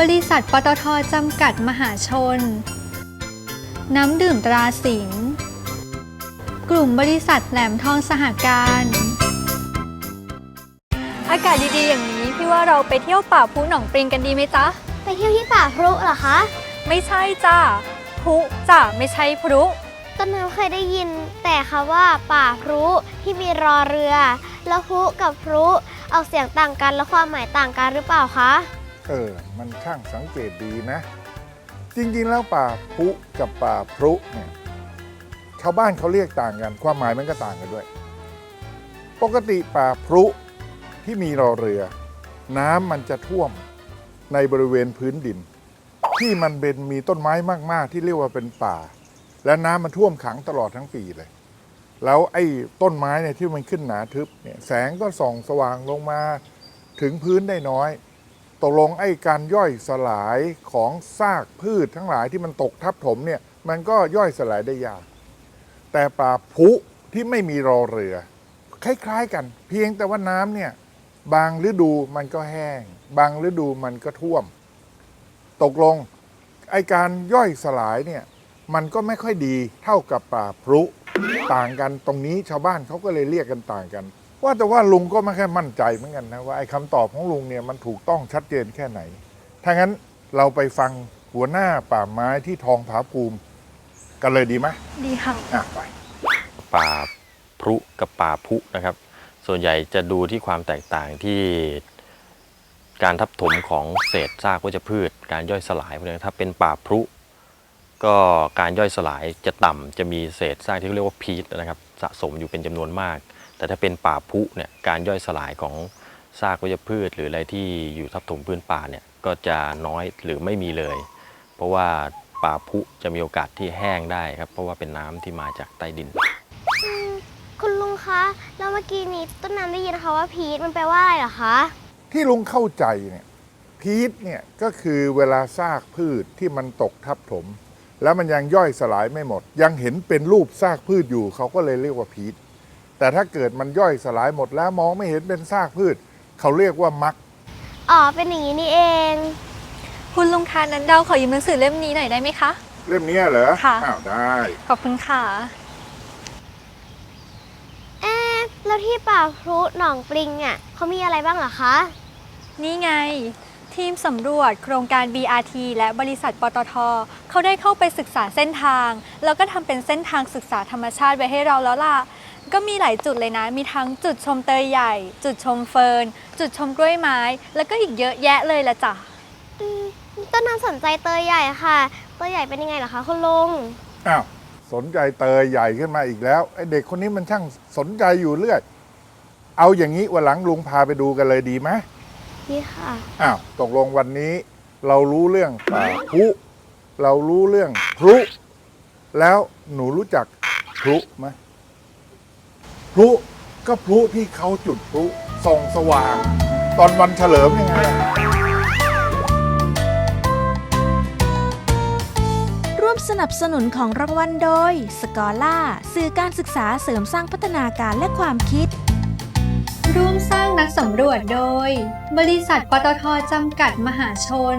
บริษัทปตทจำกัดมหาชน น้ำดื่มตราสิงห์กลุ่มบริษัทแหลมทองสหการ อากาศดีๆอย่างนี้พี่ว่าเราไปเที่ยวป่าภูหนองปริงกันดีไหมจ๊ะ ไปเที่ยวที่ป่าพรุเหรอคะ ไม่ใช่จ้าพลุจ้ะไม่ใช่พลุต้นน้ำเคยได้ยิน แต่คำว่าป่าพรุที่มีรอเรือ แล้วพรุกับพรุเอาเสียงต่างกันแล้วความหมายต่างกันหรือเปล่าคะ เออ มันช่างสังเกตดีนะ จริงๆแล้วป่าพุกับป่าพรุเนี่ยชาวบ้านเขาเรียกต่างกัน ความหมายมันก็ต่างกันด้วย ปกติป่าพรุที่มีรอเรือ น้ำมันจะท่วมในบริเวณพื้นดิน ที่มันเป็นมีต้นไม้มาก ๆ ที่เรียกว่าเป็นป่า และน้ำมันท่วมขังตลอดทั้งปีเลย แล้วไอ้ต้นไม้เนี่ยที่มันขึ้นหนาทึบเนี่ยแสงก็ส่องสว่างลงมาถึงพื้นได้น้อย ตกลงไอ้การย่อยสลายของซากพืชทั้งหลายที่มันตกทับถมเนี่ยมันก็ย่อยสลายได้ยาก แต่ป่าผุที่ไม่มีรอเรือ คล้ายๆกัน เพียงแต่ว่าน้ำเนี่ยบางฤดูมันก็แห้ง บางฤดูมันก็ท่วม ตกลงไอ้การย่อยสลายเนี่ยมันก็ไม่ค่อยดีเท่ากับป่าพรุต่างกันตรงนี้ชาวบ้านเขาก็เลยเรียกกันต่างกัน ว่าแต่ว่าลุงก็ไม่ค่อยมั่นใจเหมือนกันนะว่าไอ้คำตอบของลุงเนี่ยมันถูกต้องชัดเจนแค่ไหน ถ้างั้นเราไปฟังหัวหน้าป่าไม้ที่ทองผาภูมิ กันเลยดีไหมดีค่ะ อะไป ป่าพรุกับป่าพุนะครับ ส่วนใหญ่จะดูที่ความแตกต่างที่การทับถมของเศษซากวัชพืช การย่อยสลายพวกนี้ถ้าเป็นป่าพรุก็การย่อยสลายจะต่ำจะมีเศษซากที่เรียกว่าพีทนะครับ สะสมอยู่เป็นจำนวนมาก แต่ถ้าเป็นป่าพุเนี่ยการย่อยสลายของซากวัชพืช หรืออะไรที่อยู่ทับถมพื้นป่าเนี่ยก็จะน้อยหรือไม่มีเลย เพราะว่าป่าพุจะมีโอกาสที่แห้งได้ครับ เพราะว่าเป็นน้ำที่มาจากใต้ดิน คุณลุงคะแล้วเมื่อกี้นี้ต้นน้ำได้ยินนะคะว่าพีทมันแปลว่าอะไรเหรอคะที่ลุงเข้าใจเนี่ยพีทเนี่ยก็คือเวลาซากพืชที่มันตกทับถม แล้วมันยังย่อยสลายไม่หมด ยังเห็นเป็นรูปซากพืชอยู่เขาก็เลยเรียกว่าพีท แต่ถ้าเกิดมันย่อยสลายหมดแล้วมองไม่เห็นเป็นซากพืช เขาเรียกว่ามัก อ๋อ เป็นอย่างนี้นี่เอง คุณลุงคะนั้นเราขอยืมหนังสือเล่มนี้หน่อยได้ไหมคะ เล่มเนี้ยเหรอค่ะ อ้าวได้ขอบคุณค่ะ เอ๊ะแล้วที่ป่าพรุหนองปริงอะเขามีอะไรบ้างเหรอคะ นี่ไง ทีมสำรวจโครงการ BRT และบริษัทปตทเขาได้เข้าไปศึกษาเส้นทาง แล้วก็ทำเป็นเส้นทางศึกษาธรรมชาติไว้ให้เราแล้วล่ะ ก็มีหลายจุดเลยนะ มีทั้งจุดชมเตยใหญ่ จุดชมเฟิร์น จุดชมกล้วยไม้ แล้วก็อีกเยอะแยะเลยละจ้ะ อืมต้นน้ำสนใจเตยใหญ่ค่ะ เตยใหญ่เป็นยังไงเหรอคะคุณลุง อ้าวสนใจเตยใหญ่ขึ้นมาอีกแล้วไอ้เด็กคนนี้มันช่างสนใจอยู่เรื่อย เอาอย่างนี้วันหลังลุงพาไปดูกันเลยดีไหมนี่ค่ะ อ้าวตกลงวันนี้ เรารู้เรื่องป่าพรุเรารู้เรื่องพลุแล้วหนูรู้จักพลุไหม พลุก็พลุที่เขาจุดพลุส่องสว่าง ตอนวันเฉลิมยังไงอะร่วมสนับสนุนของรางวัลโดย สกอล่าสื่อการศึกษาเสริมสร้างพัฒนาการและความคิด ร่วมสร้างนักสำรวจโดย บริษัทปตทจำกัดมหาชน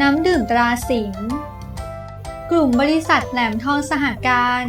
น้ำดื่มตราสิงห์กลุ่มบริษัทแหลมทองสหการ